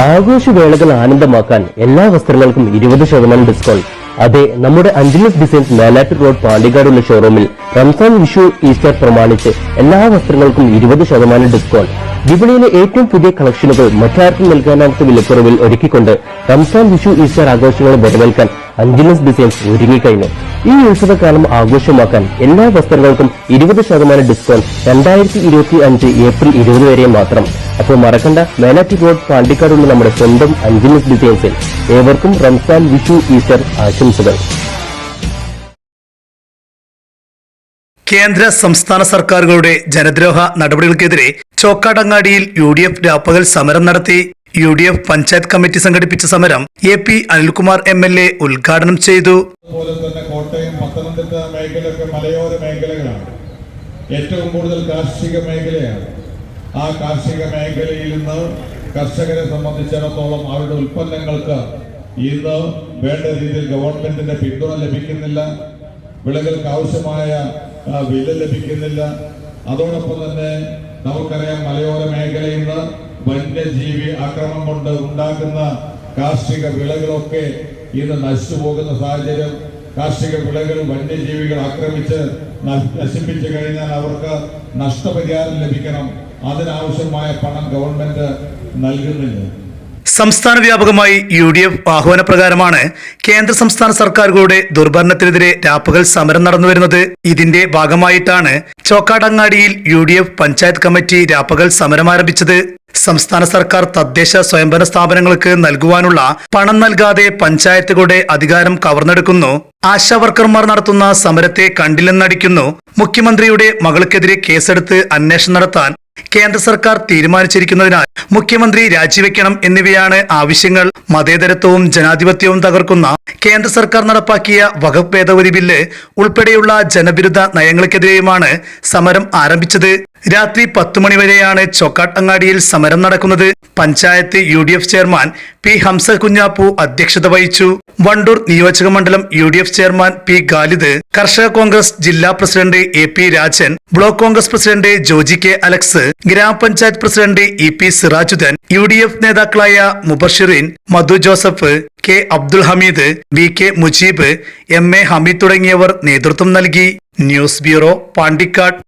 ആഘോഷവേളകൾ ആനന്ദമാക്കാൻ എല്ലാ വസ്ത്രങ്ങൾക്കും ഇരുപത് ശതമാനം ഡിസ്കൗണ്ട് അതെ നമ്മുടെ അഞ്ജലിസ് ഡിസൈൻസ് മേലാറ്റ് റോഡ് പാണ്ടിക്കാടുള്ള ഷോറൂമിൽ റംസാൻ വിഷു ഈസ്റ്റർ പ്രമാണിച്ച് എല്ലാ വസ്ത്രങ്ങൾക്കും ഇരുപത് ശതമാനം ഡിസ്കൗണ്ട് വിപണിയിലെ ഏറ്റവും പുതിയ കളക്ഷനുകൾ മറ്റാർക്കും നൽകാനാവാത്ത വിലക്കുറവിൽ ഒരുക്കിക്കൊണ്ട് റംസാൻ വിഷു ഈസ്റ്റർ ആഘോഷങ്ങളെ വരവേൽക്കാൻ അഞ്ജലിസ് ഡിസൈൻസ് ഒരുങ്ങിക്കഴിഞ്ഞു. ഈ ഉത്സവകാലം ആഘോഷമാക്കാൻ എല്ലാ വസ്ത്രങ്ങൾക്കും ഇരുപത് ശതമാനം ഡിസ്കൗണ്ട് രണ്ടായിരത്തി ഇരുപത്തി അഞ്ച് ഏപ്രിൽ ഇരുപത് വരെ മാത്രം. അപ്പോൾ മറക്കണ്ട മേലാറ്റി റോഡ് പാണ്ടിക്കാടുള്ള നമ്മുടെ സ്വന്തം അഞ്ജലിസ് ഡിസൈൻസിൽ ഏവർക്കും റംസാൻ വിഷു ഈസ്റ്റർ ആശംസകൾ. കേന്ദ്ര സംസ്ഥാന സർക്കാരുകളുടെ ജനദ്രോഹ നടപടികൾക്കെതിരെ ചോക്കാടങ്ങാടിയിൽ യു ഡി എഫ് രാപ്പകൽ സമരം നടത്തി U D F panchayat committee സംഘടിപ്പിച്ച സമരം A P Anilkumar M L A ഉദ്ഘാടനം ചെയ്തു. അതുപോലെ തന്നെ കോട്ടയം പത്തനംതിട്ട മേഖലയൊക്കെ മലയോര മേഖലകളാണ്. ഏറ്റവും കൂടുതൽ കാർഷിക മേഖലയാണ്. ആ കാർഷിക മേഖലയിൽ നിന്ന് കർഷകരെ സംബന്ധിച്ചിടത്തോളം അവരുടെ ഉൽപ്പന്നങ്ങൾക്ക് ഇന്ന് വേണ്ട രീതിയിൽ ഗവൺമെന്റിന്റെ പിന്തുണ ലഭിക്കുന്നില്ല. വിളകൾക്ക് ആവശ്യമായ വില ലഭിക്കുന്നില്ല. അതോടൊപ്പം തന്നെ നമുക്കറിയാം മലയോര മേഖലയിൽ നിന്ന് വന്യജീവി ആക്രമണം കൊണ്ട് ഉണ്ടാക്കുന്ന കാർഷിക വിളകളൊക്കെ ഇന്ന് നശിച്ചു പോകുന്ന സാഹചര്യം കാർഷിക വിളകൾ വന്യജീവികൾ ആക്രമിച്ച് നശിപ്പിച്ചു കഴിഞ്ഞാൽ അവർക്ക് നഷ്ടപരിഹാരം ലഭിക്കണം. അതിനാവശ്യമായ പണം ഗവൺമെന്റ് നൽകുന്നില്ല. സംസ്ഥാന വ്യാപകമായി യു ഡി എഫ് ആഹ്വാനപ്രകാരമാണ് കേന്ദ്ര സംസ്ഥാന സർക്കാരുകളുടെ ദുർഭരണത്തിനെതിരെ രാപ്പകൽ സമരം നടന്നുവരുന്നത് ഇതിന്റെ ഭാഗമായിട്ടാണ് ചോക്കാടങ്ങാടിയിൽ U D F panchayat committee രാപ്പകൽ സമരം ആരംഭിച്ചത്. സംസ്ഥാന സർക്കാർ തദ്ദേശ സ്വയംഭരണ സ്ഥാപനങ്ങൾക്ക് നൽകുവാനുള്ള പണം നൽകാതെ പഞ്ചായത്തുകളുടെ അധികാരം കവർന്നെടുക്കുന്നു. ആശാ വർക്കർമാർ നടത്തുന്ന സമരത്തെ കണ്ടില്ലെന്നടിക്കുന്നു. മുഖ്യമന്ത്രിയുടെ മകൾക്കെതിരെ കേസെടുത്ത് അന്വേഷണം നടത്താൻ കേന്ദ്ര സർക്കാർ തീരുമാനിച്ചിരിക്കുന്നതിനാൽ മുഖ്യമന്ത്രി രാജിവെക്കണം എന്നിവയാണ് ആവശ്യങ്ങൾ. മതേതരത്വവും ജനാധിപത്യവും തകർക്കുന്ന കേന്ദ്ര സർക്കാർ നടപ്പാക്കിയ വകുപ്പ് ഭേദഗതി ബില്ല് ഉൾപ്പെടെയുള്ള ജനവിരുദ്ധ നയങ്ങൾക്കെതിരെയുമാണ് സമരം ആരംഭിച്ചത്. രാത്രി പത്തു മണിവരെയാണ് ചൊക്കാട്ടങ്ങാടിയിൽ സമരം നടക്കുന്നത്. Panchayat U D F chairman P Hamsa Kunhappu അധ്യക്ഷത വഹിച്ചു. വണ്ടൂർ നിയോജക മണ്ഡലം U D F chairman P Khalid കർഷക കോൺഗ്രസ് ജില്ലാ president A P Rajan block Congress president Joji K Alex ഗ്രാമപഞ്ചായത്ത് president E P Sirajuddin U D F നേതാക്കളായ Mubashirin Madhu Joseph K Abdul Hameed V K Mujeeb M A Hameed തുടങ്ങിയവർ നേതൃത്വം നൽകി. News bureau Pandikkad.